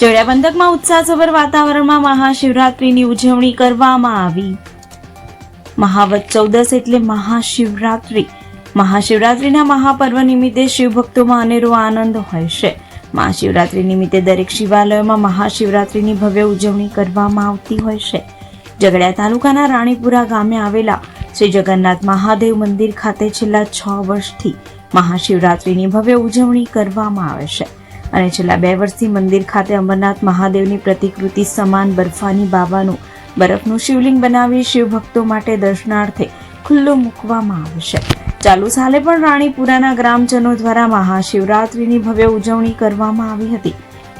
જોડિયા પંથકમાં ઉત્સાહસભર વાતાવરણમાં મહાશિવરાત્રિની ઉજવણી કરવામાં આવી. મહાવત ચૌદસ એટલે મહાશિવરાત્રિ. મહાશિવરાત્રિના મહાપર્વ નિમિત્તે શિવભક્તોમાં અનેરો આનંદ હોય છે. મહાશિવરાત્રિ નિમિત્તે દરેક શિવાલયોમાં મહાશિવરાત્રિની ભવ્ય ઉજવણી કરવામાં આવતી હોય છે. ઝઘડિયા તાલુકાના રાણીપુરા ગામે આવેલા શ્રી જગન્નાથ મહાદેવ મંદિર ખાતે છેલ્લા છ વર્ષથી મહાશિવરાત્રિની ભવ્ય ઉજવણી કરવામાં આવે છે. અને છેલ્લા બે વર્ષથી મંદિર ખાતે અમરનાથ મહાદેવની પ્રતિકૃતિ સમાન બરફાની બાબાનું બરફનું શિવલિંગ બનાવી શિવભક્તો માટે દર્શનાર્થે ખુલ્લું મૂકવામાં આવશે ચાલુ સાલે પણ રાણીપુરાના ગ્રામજનો દ્વારા મહાશિવરાત્રિની ભવ્ય ઉજવણી કરવામાં આવી હતી.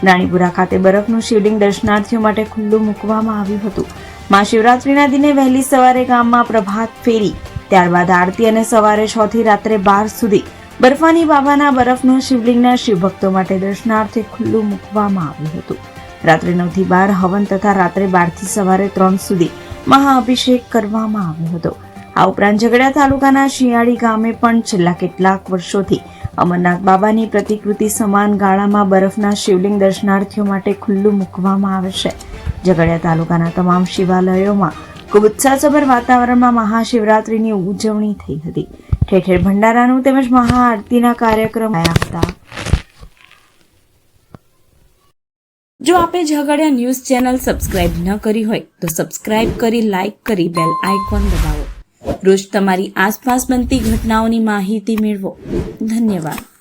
રાણીપુરા ખાતે બરફનું શિવલિંગ દર્શનાર્થીઓ માટે ખુલ્લું મૂકવામાં આવ્યું હતું. મહાશિવરાત્રિના દિને વહેલી સવારે ગામમાં પ્રભાત ફેરી, ત્યારબાદ આરતી અને સવારે છ થી રાત્રે બાર સુધી બરફાની બાબાના બરફનું શિવલિંગના શિવભક્તો માટે દર્શનાર્થે ખુલ્લું મૂકવામાં આવ્યું હતું. રાત્રે નવથી બાર હવન તથા રાત્રે બારથી સવારે ત્રણ સુધી મહાઅભિષેક કરવામાં આવ્યો હતો. આ ઉપરાંત ઝઘડા તાલુકાના શિયાળી ગામે પણ છેલ્લા કેટલાક વર્ષોથી અમરનાથ બાબાની પ્રતિકૃતિ સમાન ગાળામાં બરફના શિવલિંગ દર્શનાર્થીઓ માટે ખુલ્લું મૂકવામાં આવે છે. ઝઘડિયા તાલુકાના તમામ શિવાલયોમાં ખૂબ ઉત્સાહસભર વાતાવરણમાં મહાશિવરાત્રિની ઉજવણી થઈ હતી. ઠેર ભંડારાનું તેમજ મહાઆરતીના કાર્યક્રમ હતા જો આપે ઝઘડિયા ન્યૂઝ ચેનલ સબસ્ક્રાઇબ ન કરી હોય, તો સબસ્ક્રાઇબ કરી, લાઇક કરી, બેલ આઇકોન દબાવો. રોજ તમારી આસપાસ બનતી ઘટનાઓની માહિતી મેળવો. ધન્યવાદ.